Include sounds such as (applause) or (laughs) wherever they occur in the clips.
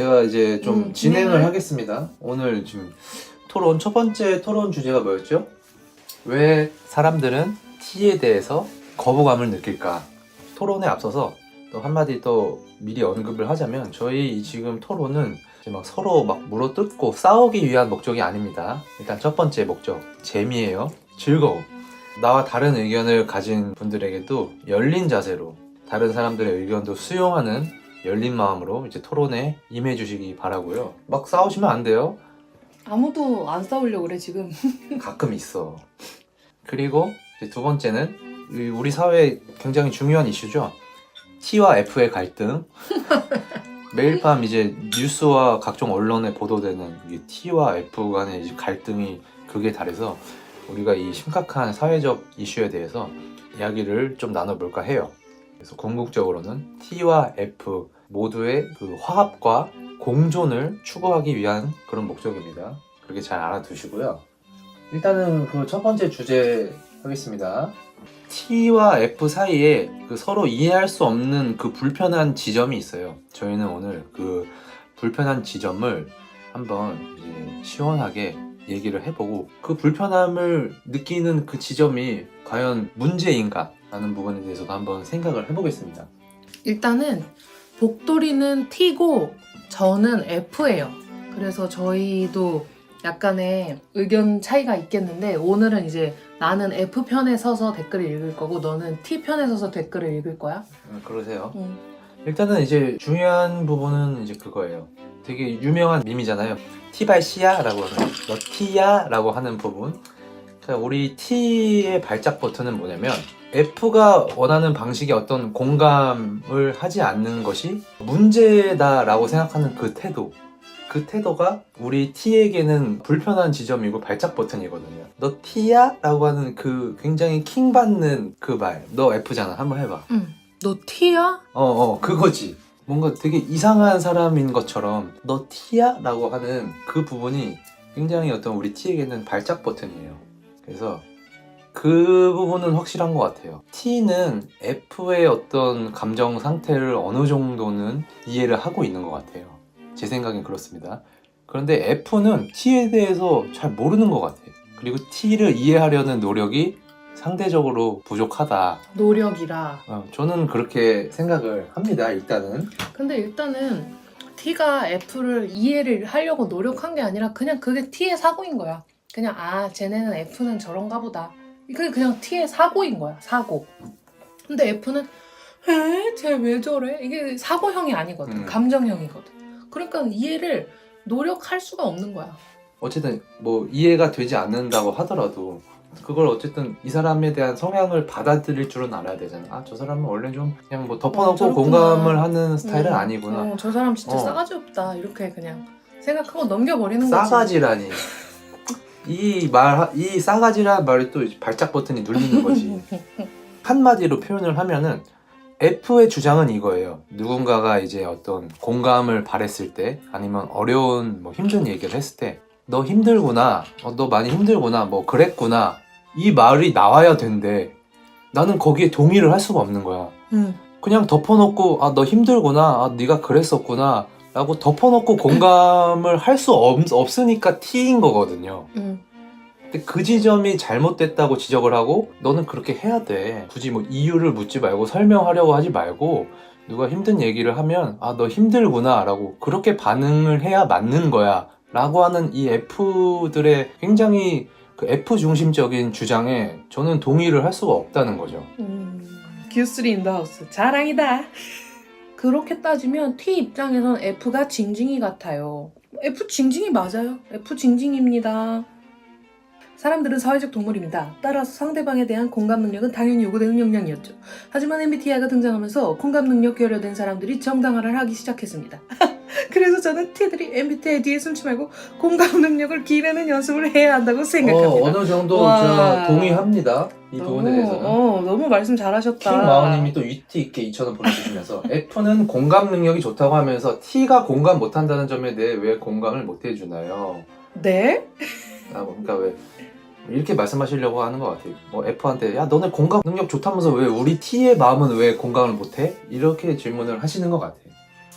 제가 이제 좀 음, 진행을 진행을? 하겠습니다. 오늘 지금 토론 첫 번째 토론 주제가 뭐였죠? 왜 사람들은 T에 대해서 거부감을 느낄까? 토론에 앞서서 또 한마디 또 미리 언급을 하자면 저희 이 지금 토론은 이제 막 서로 막 물어뜯고 싸우기 위한 목적이 아닙니다. 일단 첫 번째 목적 재미예요. 즐거움. 나와 다른 의견을 가진 분들에게도 열린 자세로 다른 사람들의 의견도 수용하는 열린 마음으로 이제 토론에 임해 주시기 바라고요. 막 싸우시면 안 돼요. 아무도 안 싸우려고 그래 지금. (laughs) 가끔 있어. 그리고 이제 두 번째는 이 우리 사회에 굉장히 중요한 이슈죠. T와 F의 갈등. (laughs) 매일 밤 이제 뉴스와 각종 언론에 보도되는 이 T와 F 간의 이제 갈등이 극에 달해서 우리가 이 심각한 사회적 이슈에 대해서 이야기를 좀 나눠볼까 해요. 그래서 궁극적으로는 T와 F 모두의 그 화합과 공존을 추구하기 위한 그런 목적입니다. 그렇게 잘 알아두시고요. 일단은 그 첫 번째 주제 하겠습니다. T와 F 사이에 그 서로 이해할 수 없는 그 불편한 지점이 있어요. 저희는 오늘 그 불편한 지점을 한번 시원하게 얘기를 해보고 그 불편함을 느끼는 그 지점이 과연 문제인가 라는 부분에 대해서도 한번 생각을 해보겠습니다. 일단은 복돌이는 T고 저는 F예요. 그래서 저희도 약간의 의견 차이가 있겠는데 오늘은 이제 나는 F 편에 서서 댓글을 읽을 거고 너는 T 편에 서서 댓글을 읽을 거야. 음, 그러세요. 응. 일단은 이제 중요한 부분은 이제 그거예요. 되게 유명한 밈이잖아요. T발 C야? 라고 하는 너 T야? 라고 하는 부분. 그러니까 우리 T의 발작 버튼은 뭐냐면 F가 원하는 방식의 어떤 공감을 하지 않는 것이 문제다라고 생각하는 그 태도. 그 태도가 우리 T에게는 불편한 지점이고 발작 버튼이거든요. 너 T야? 라고 하는 그 굉장히 킹받는 그 말. 너 F잖아. 한번 해봐. 응. 너 T야? 어, 어, 그거지. 뭔가 되게 이상한 사람인 것처럼 너 T야? 라고 하는 그 부분이 굉장히 어떤 우리 T에게는 발작 버튼이에요. 그래서 그 부분은 확실한 것 같아요. T는 F의 어떤 감정 상태를 어느 정도는 이해를 하고 있는 것 같아요. 제 생각엔 그렇습니다. 그런데 F는 T에 대해서 잘 모르는 것 같아요. 그리고 T를 이해하려는 노력이 상대적으로 부족하다. 노력이라. 어, 저는 그렇게 생각을 합니다. 일단은 근데 일단은 T가 F를 이해를 하려고 노력한 게 아니라 그냥 그게 T의 사고인 거야. 그냥 아 쟤네는 F는 저런가 보다. 그게 그냥 T의 사고인 거야. 사고. 근데 F는 에? 쟤 왜 저래? 이게 사고형이 아니거든. 음. 감정형이거든. 그러니까 이해를 노력할 수가 없는 거야. 어쨌든 뭐 이해가 되지 않는다고 하더라도 그걸 어쨌든 이 사람에 대한 성향을 받아들일 줄은 알아야 되잖아. 아 저 사람은 원래 좀 그냥 뭐 덮어놓고 어. 공감을 하는 스타일은 음. 아니구나. 어, 저 사람 진짜 어. 싸가지 없다. 이렇게 그냥 생각하고 넘겨버리는 거지. 싸가지라니. 이 말, 이 싸가지라는 말이 또 발작 버튼이 눌리는 거지. (laughs) 한마디로 표현을 하면은 F의 주장은 이거예요. 누군가가 이제 어떤 공감을 바랬을 때 아니면 어려운 뭐 힘든 얘기를 했을 때 너 힘들구나. 어, 너 많이 힘들구나. 뭐 그랬구나. 이 말이 나와야 된대. 나는 거기에 동의를 할 수가 없는 거야. 응. 그냥 덮어놓고 아 너 힘들구나. 아 네가 그랬었구나. 라고 덮어놓고 공감을 할 수 없으니까 T인 거거든요. 응. 근데 그 지점이 잘못됐다고 지적을 하고 너는 그렇게 해야 돼. 굳이 뭐 이유를 묻지 말고 설명하려고 하지 말고 누가 힘든 얘기를 하면 아 너 힘들구나 라고 그렇게 반응을 해야 맞는 거야 라고 하는 이 F들의 굉장히 그 F 중심적인 주장에 저는 동의를 할 수가 없다는 거죠. 음, 큐스리 인더 하우스 자랑이다. 그렇게 따지면 T 입장에선 F가 징징이 같아요. F 징징이 맞아요. F 징징입니다. 사람들은 사회적 동물입니다. 따라서 상대방에 대한 공감 능력은 당연히 요구되는 역량이었죠. 하지만 MBTI가 등장하면서 공감 능력 결여된 사람들이 정당화를 하기 시작했습니다. (laughs) 그래서 저는 T들이 MBTI 뒤에 숨지 말고 공감 능력을 기르는 연습을 해야 한다고 생각합니다. 어 느 정도 와. 저 동의합니다. 이 부분에 대해서는. 어, 너무 말씀 잘하셨다. 킹마우님이 또 위트 있게 2,000원 보내주시면서 (laughs) F는 공감 능력이 좋다고 하면서 T가 공감 못한다는 점에 대해 왜 공감을 못 해주나요? 네? 라고 그러니까 왜 이렇게 말씀하시려고 하는 것 같아요. 뭐 F한테 야 너네 공감 능력 좋다면서 왜 우리 T의 마음은 왜 공감을 못해? 이렇게 질문을 하시는 것 같아요.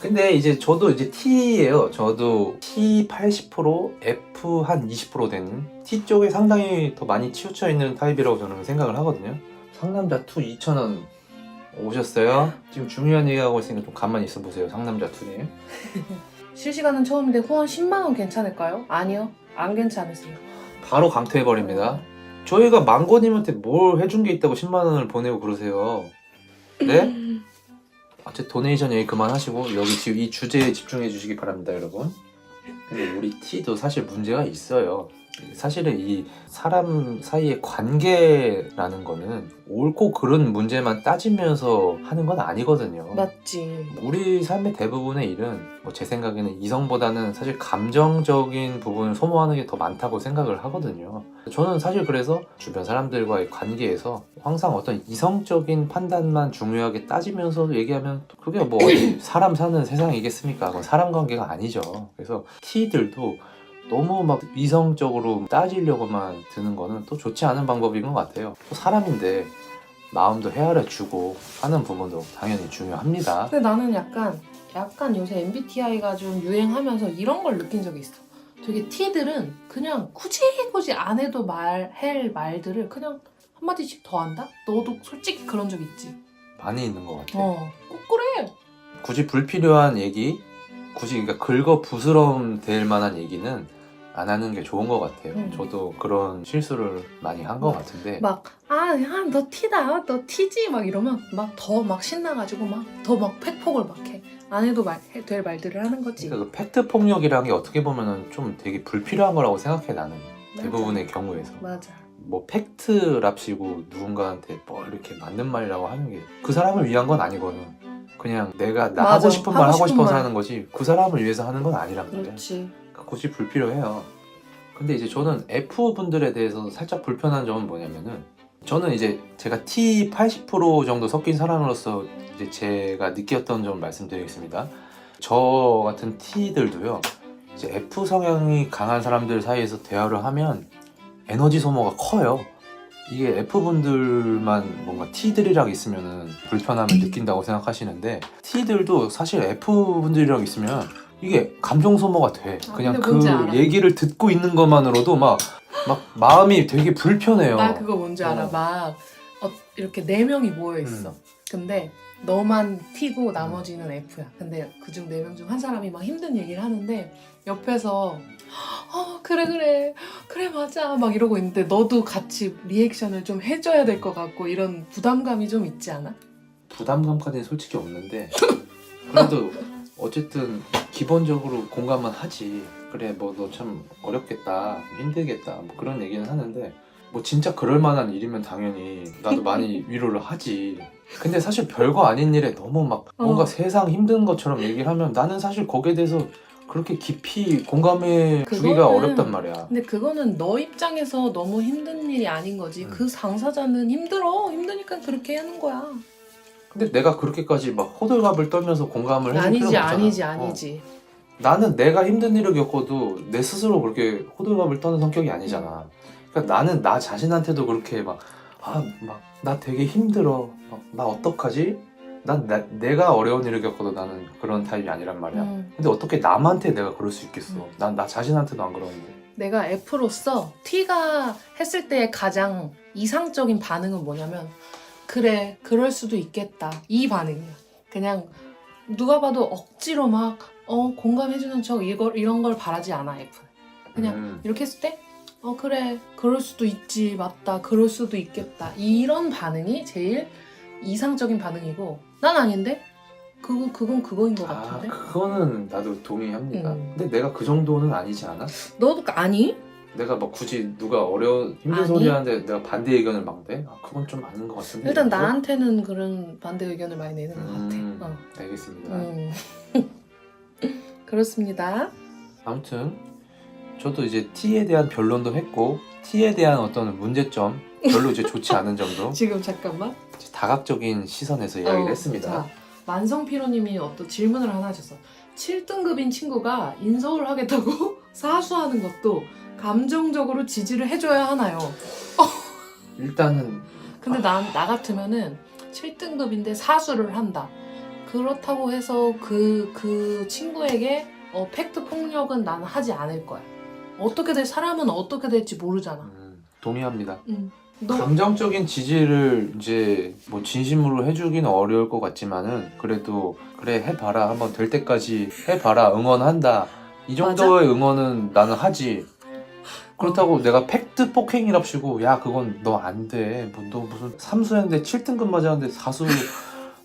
근데 이제 저도 이제 T예요. 저도 T 80% F 한 20% 되는 T 쪽에 상당히 더 많이 치우쳐 있는 타입이라고 저는 생각을 하거든요. 상남자 투 2,000원 오셨어요? 지금 중요한 얘기하고 있으니까 좀 가만히 있어 보세요. 상남자 투님. (laughs) 실시간은 처음인데 후원 10만 원 괜찮을까요? 아니요. 안 괜찮으세요. 바로 강퇴해버립니다. 저희가 망고님한테 뭘 해준 게 있다고 10만 원을 보내고 그러세요. 네? 어째 도네이션 얘기 그만하시고 여기 지금 이 주제에 집중해 주시기 바랍니다, 여러분. 근데 우리 T도 사실 문제가 있어요. 사실은 이 사람 사이의 관계라는 거는 옳고 그른 문제만 따지면서 하는 건 아니거든요. 맞지. 우리 삶의 대부분의 일은 뭐 제 생각에는 이성보다는 사실 감정적인 부분을 소모하는 게 더 많다고 생각을 하거든요. 저는 사실 그래서 주변 사람들과의 관계에서 항상 어떤 이성적인 판단만 중요하게 따지면서 얘기하면 그게 뭐 어디 (clears throat) 사람 사는 세상이겠습니까? 그건 사람 관계가 아니죠. 그래서 T들도 너무 막 이성적으로 따지려고만 드는 거는 또 좋지 않은 방법인 것 같아요. 또 사람인데 마음도 헤아려 주고 하는 부분도 당연히 중요합니다. 근데 나는 약간 약간 요새 MBTI가 좀 유행하면서 이런 걸 느낀 적이 있어. 되게 T들은 그냥 굳이 굳이 안 해도 말할 말들을 그냥 한마디씩 더 한다? 너도 솔직히 그런 적 있지? 많이 있는 것 같아요. 어, 꼭 그래. 굳이 불필요한 얘기, 굳이 그러니까 긁어 부스럼 될 만한 얘기는 안 하는 게 좋은 것 같아요. 음. 저도 그런 실수를 많이 한 것 같은데 막, 아, 야, 너 T지. 막 이러면 막 더 막 신나가지고 막 더 막 팩폭을 막 해. 안 해도 말, 해- 될 말들을 하는 거지. 그러니까 그 팩트 폭력이라는 게 어떻게 보면은 좀 되게 불필요한 거라고 생각해 나는 대부분의 경우에서 맞아. 뭐 팩트랍시고 누군가한테 뭐 이렇게 맞는 말이라고 하는 게 그 사람을 위한 건 아니거든. 그냥 내가 나 맞아. 하고 싶은 말 하고 하고 싶은 싶어서 말. 하는 거지 그 사람을 위해서 하는 건 아니란 말이야. 그렇지. 굳이 불필요해요. 근데 이제 저는 F 분들에 대해서 살짝 불편한 점은 뭐냐면은 저는 이제 제가 T 80% 정도 섞인 사람으로서 이제 제가 느꼈던 점 말씀드리겠습니다. 저 같은 T들도요. 이제 F 성향이 강한 사람들 사이에서 대화를 하면 에너지 소모가 커요. 이게 F분들만 뭔가 T들이랑 있으면은 불편함을 느낀다고 생각하시는데 T들도 사실 F분들이랑 있으면 이게 감정 소모가 돼. 아, 그냥 근데 그 뭔지 알아. 얘기를 듣고 있는 것만으로도 막, 막 마음이 되게 불편해요. 나 그거 뭔지 알아. 어. 막 어, 이렇게 네 명이 모여 있어. 음. 근데 너만 T고 나머지는 F야. 근데 그중 네 명 중 한 사람이 막 힘든 얘기를 하는데 옆에서 어 그래 그래 그래 맞아 막 이러고 있는데 너도 같이 리액션을 좀 해줘야 될 것 같고 이런 부담감이 좀 있지 않아? 부담감까지는 솔직히 없는데 그래도 어쨌든 기본적으로 공감은 하지 그래 뭐 너 참 어렵겠다 힘들겠다 뭐 그런 얘기는 하는데 뭐 진짜 그럴 만한 일이면 당연히 나도 많이 (laughs) 위로를 하지 근데 사실 별거 아닌 일에 너무 막 뭔가 어. 세상 힘든 것처럼 얘기를 하면 나는 사실 거기에 대해서 그렇게 깊이 공감해 주기가 그거는- 어렵단 말이야 근데 그거는 너 입장에서 너무 힘든 일이 아닌 거지. 음. 그 당사자는 힘들어 힘드니까 그렇게 하는 거야. 근데 내가 그렇게까지 막 호들갑을 떨면서 공감을 해줄 아니지 필요는 없잖아 아니지 어. 아니지. 나는 내가 힘든 일을 겪어도 내 스스로 그렇게 호들갑을 떠는 성격이 아니잖아. 그러니까 나는 나 자신한테도 그렇게 막, 아, 막, 나 되게 힘들어. 막, 나 어떡하지? 난 나- 내가 어려운 일을 겪어도 나는 그런 타입이 아니란 말이야. 음. 근데 어떻게 남한테 내가 그럴 수 있겠어? 음. 난나 자신한테도 안 그러는데. 내가 F로서 T가 했을 때의 가장 이상적인 반응은 뭐냐면 그래 그럴 수도 있겠다 이 반응이야 그냥 누가 봐도 억지로 막 어 공감해주는 척 이걸 이런 걸 바라지 않아 F 그냥 음. 이렇게 했을 때 어 그래 그럴 수도 있지 맞다 그럴 수도 있겠다 이런 반응이 제일 이상적인 반응이고 난 아닌데 그거 그건 그거인 것 아, 같은데 그거는 나도 동의합니다. 음. 근데 내가 그 정도는 아니지 않아? 너도 아니 내가 막 굳이 누가 어려 힘든 아니. 소리 하는데 내가 반대 의견을 막 내? 아, 그건 좀 아닌 것 같은데. 일단? 나한테는 그런 반대 의견을 많이 내는 것 음, 같아. 어. 알겠습니다. 음. (laughs) 그렇습니다. 아무튼 저도 이제 T에 대한 변론도 했고 T에 대한 어떤 문제점 별로 이제 좋지 않은 점도 (laughs) 지금 잠깐만. 이제 다각적인 시선에서 이야기를 어, 했습니다. 자, 만성피로님이 어떤 질문을 하나 하셨어. 7등급인 친구가 인서울 하겠다고 (laughs) 사수하는 것도 감정적으로 지지를 해줘야 하나요? 일단은 근데 난, 나 같으면은 7등급인데 사수를 한다. 그렇다고 해서 그, 그 친구에게 어, 팩트 폭력은 나는 하지 않을 거야. 어떻게 될 사람은 어떻게 될지 모르잖아. 음, 동의합니다. 응. 너 감정적인 지지를 이제 뭐 진심으로 해주기는 어려울 것 같지만은 그래도 그래 해봐라 한번 될 때까지 해봐라 응원한다 이 정도의 응원은 나는 하지 그렇다고 내가 팩트 폭행이랍시고 야 그건 너 안돼 뭐 너 무슨 삼수했는데 7등급 맞았는데 사수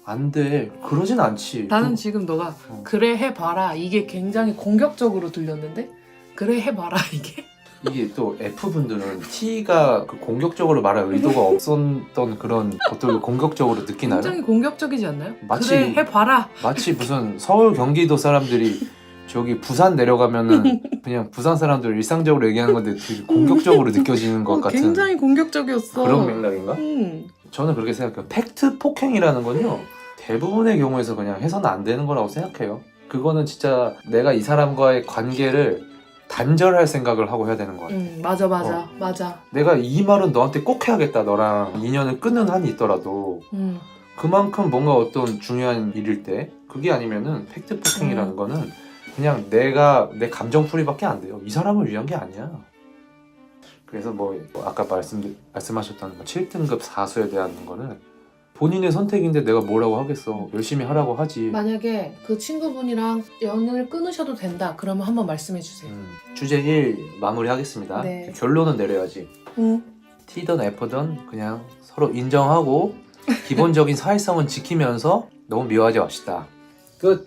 안돼. 그러진 않지. 나는 그- 지금 너가 어. 그래 해봐라. 이게 굉장히 공격적으로 들렸는데? 그래 해봐라 (laughs) 이게? 이게 또 F분들은 T가 그 공격적으로 말할 의도가 없었던 그런 것들을 공격적으로 느끼나요? 굉장히 공격적이지 않나요? 마치- 그래 해봐라. 마치 무슨 서울 경기도 사람들이 저기 부산 내려가면은 (laughs) 그냥 부산 사람들 일상적으로 얘기하는 건데 되게 공격적으로 느껴지는 것 어, 같은 굉장히 공격적이었어 그런 맥락인가? 음. 저는 그렇게 생각해요. 팩트 폭행이라는 건요 대부분의 경우에서 그냥 해서는 안 되는 거라고 생각해요. 그거는 진짜 내가 이 사람과의 관계를 단절할 생각을 하고 해야 되는 것 같아. 음, 맞아 맞아 어. 맞아 내가 이 말은 너한테 꼭 해야겠다. 너랑 인연을 끊는 한이 있더라도 음. 그만큼 뭔가 어떤 중요한 일일 때 그게 아니면은 팩트 폭행이라는 음. 거는 그냥 내가 내 감정 풀이밖에 안 돼요. 이 사람을 위한 게 아니야. 그래서 뭐 아까 말씀 말씀하셨던 뭐 7등급 사수에 대한 거는 본인의 선택인데 내가 뭐라고 하겠어. 열심히 하라고 하지. 만약에 그 친구분이랑 연을 끊으셔도 된다 그러면 한번 말씀해 주세요 음, 주제 1 마무리하겠습니다. 네. 결론은 내려야지. 음. T든 F든 그냥 서로 인정하고 기본적인 (laughs) 사회성은 지키면서 너무 미워하지 맙시다. 끝.